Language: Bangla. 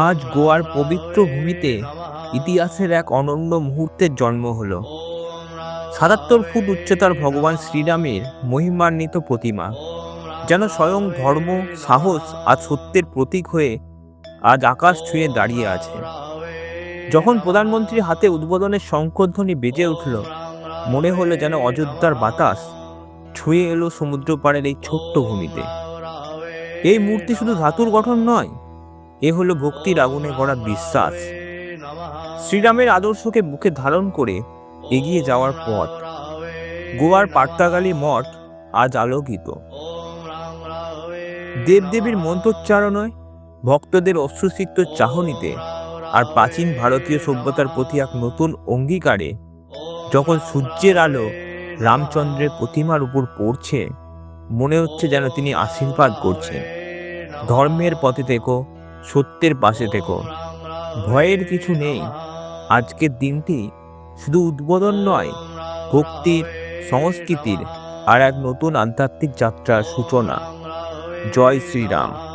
আজ গোয়ার পবিত্র ভূমিতে ইতিহাসের এক অনন্য মুহূর্তের জন্ম হলো। সাতাত্তর ফুট উচ্চতার ভগবান শ্রীরামের মহিমান্বিত প্রতিমা, যেন স্বয়ং ধর্ম, সাহস আর সত্যের প্রতীক হয়ে আজ আকাশ ছুঁয়ে দাঁড়িয়ে আছে। যখন প্রধানমন্ত্রীর হাতে উদ্বোধনের শঙ্করধ্বনি বেজে উঠল, মনে হলো যেন অযোধ্যার বাতাস ছুঁয়ে এলো সমুদ্র পাড়ের এই ছোট্ট ভূমিতে। এই মূর্তি শুধু ধাতুর গঠন নয় এ হলো ভক্তির আগুনে গড়া বিশ্বাস। শ্রীরামের আদর্শকে বুকে ধারণ করে এগিয়ে যাওয়ার পথ। গোয়ার পাট্টাগালি মঠ আজ আলোকিত। দেবদেবীর মন্ত্রোচ্চারণয় ভক্তদের অশ্রুসিক্ত চাহনিতে আর প্রাচীন ভারতীয় সভ্যতার প্রতি এক নতুন অঙ্গীকারে যখন সূর্যের আলো রামচন্দ্রের প্রতিমার উপর পড়ছে, মনে হচ্ছে যেন তিনি আশীর্বাদ করছেন। ধর্মের পথে থেকো সত্যের পাশে থেকো। ভয়ের কিছু নেই। আজকের দিনটি শুধু উদ্বোধন নয়, ভক্তির, সংস্কৃতির, আর এক নতুন আধ্যাত্মিক যাত্রার সূচনা। জয় শ্রীরাম।